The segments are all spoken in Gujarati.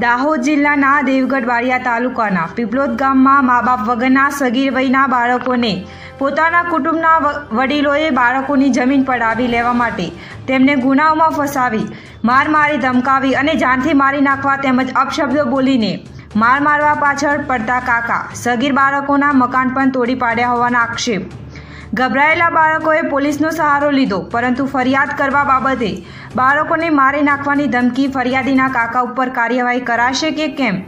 દાહોદ જિલ્લાના દેવગઢ વાડિયા તાલુકાના પીપલોદ ગામમાં મા બાપ વગરના સગીર વયના બાળકોને પોતાના કુટુંબના વડીલોએ બાળકોની જમીન પડાવી લેવા માટે તેમને ગુનાઓમાં ફસાવી, માર મારી ધમકાવી અને જાનથી મારી નાખવા તેમજ અપશબ્દો બોલીને માર મારવા પાછળ પડતા કાકા સગીર બાળકોના મકાન પણ તોડી પાડ્યા હોવાના આક્ષેપ ગભરાયેલા બાળકોએ પોલીસનો સહારો લીધો, પરંતુ ફરિયાદ કરવા બાબતે બાળકોને મારી નાખવાની ધમકી ફરિયાદીના કાકા ઉપર કાર્યવાહી કરાશે કે કેમ?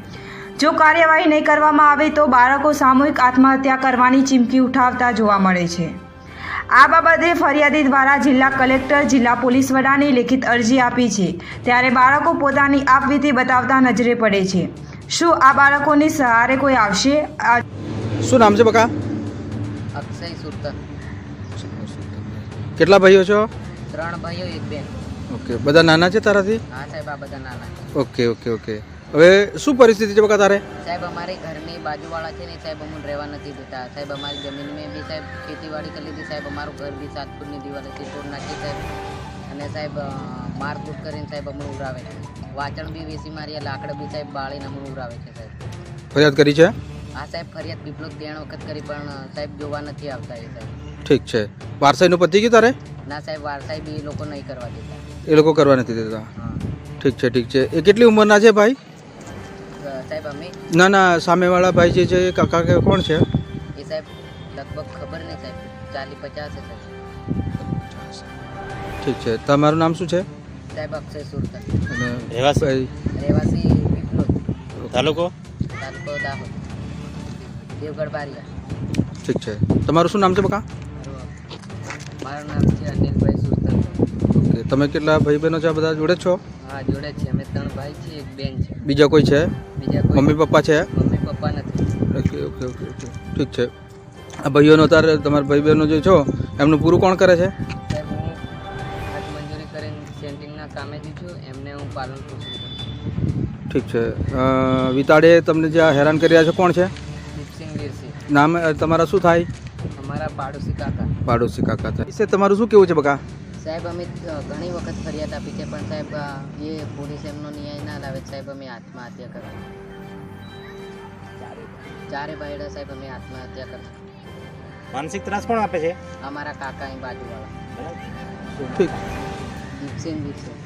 જો કાર્યવાહી નહીં કરવામાં આવે તો બાળકો સામૂહિક આત્મહત્યા કરવાની ચીમકી ઉઠાવતા જોવા મળે છે. આ બાબતે ફરિયાદી દ્વારા જિલ્લા કલેક્ટર, જિલ્લા પોલીસ વડાને લેખિત અરજી આપી છે. ત્યારે બાળકો પોતાની આપવીતી બતાવતા નજરે પડે છે. શું આ બાળકોની સહારે કોઈ આવશે? શું નામ છે બકા? અક્ષય સુરત કેટલા ભાઈઓ છો? ત્રણ ભાઈઓ એક બેન. ઓકે બધા નાના છે તારાથી? હા સાહેબ આ બધા નાના છે. Okay okay okay. હવે શું પરિસ્થિતિ છે બકા તારે? સાહેબ અમારી ઘરની બાજુવાળા છે ને સાહેબ અમને રહેવા નથી દેતા. સાહેબ અમારી જમીન મેં બી સાહેબ ખેતીવાડી કરી લીધી. સાહેબ અમારું ઘર બી સાતપુરની દિવાળીથી તોડ નાખી સાહેબ. અને સાહેબ મારકૂટ કરીને સાહેબ અમને ઉડાવે છે. વાચણ બી વેસી મારી લાકડ બી સાહેબ બાળીને અમને ઉડાવે છે સાહેબ. ફરિયાદ કરી છે? આ સાહેબ ફરિયાદ બિપ્લોક ત્રણ વખત કરી પણ સાહેબ જોવા નથી આવતા એ સાહેબ. ઠીક છે. વારસાઈનું પતી ગયું તારે? ના સાહેબ વારસાઈ બી એ લોકો નહીં કરવા દેતા. એ લોકો કરવા નથી દેતા. હા. ઠીક છે ઠીક છે. એ કેટલી ઉંમરના છે ભાઈ? સાહેબ અમે? ના ના સામેવાળા ભાઈ જે છે એ કાકા કે કોણ છે? એ સાહેબ લગભગ ખબર નહીં સાહેબ. ચાલી પચાસ છે સાહેબ. ઠીક છે. તમારું નામ શું છે? સાહેબ અક્ષય સુરત અને રહેવાસી? રહેવાસી પીપલોદ તાલુકો? તાલુકો દાહોદ. દેવગઢ બારિયા. ઠીક છે. તમારું શું નામ છે બકા? મારું નામ છે અનિલભાઈ સુરતલ ઓકે તમે કેટલા ભાઈ બહેનો છે બધા? જોડે છો? હા જોડે છે. અમે ત્રણ ભાઈ છે એક બેન છે. બીજા કોઈ છે? બીજા કોઈ મમ્મી પપ્પા છે? મમ્મી પપ્પા નથી. Okay okay okay okay. ઠીક છે. આ ભાઈઓનો અત્યારે તમારા ભાઈ બહેનો જે છો એમનું પૂરું કોણ કરે છે? કામે છું એમને હું પાલન પોષણ કરું છું. ઠીક છે. વિતાડે તમને જે હેરાન કરી રહ્યા છે કોણ છે? દીપસિંહ વીરસિંહ નામ તમારા શું થાય? અમારા પાડોશી કાકા. પાડોશી કાકા થાય. વિશે તમારું શું કેવું છે બકા? સાહેબ અમે ઘણી વખત ફરિયાદ આપી છે પણ સાહેબ એ પોલીસ એમનો ન્યાય ના લાવે સાહેબ અમે આત્મહત્યા કરવા ચારે ભાઈડા સાહેબ અમે આત્મહત્યા કરતા માનસિક ત્રાસ કોણ આપે છે? અમારા કાકા અહીં બાજુવાળા. ઠીક. દીપસિંહ વીરસિંહ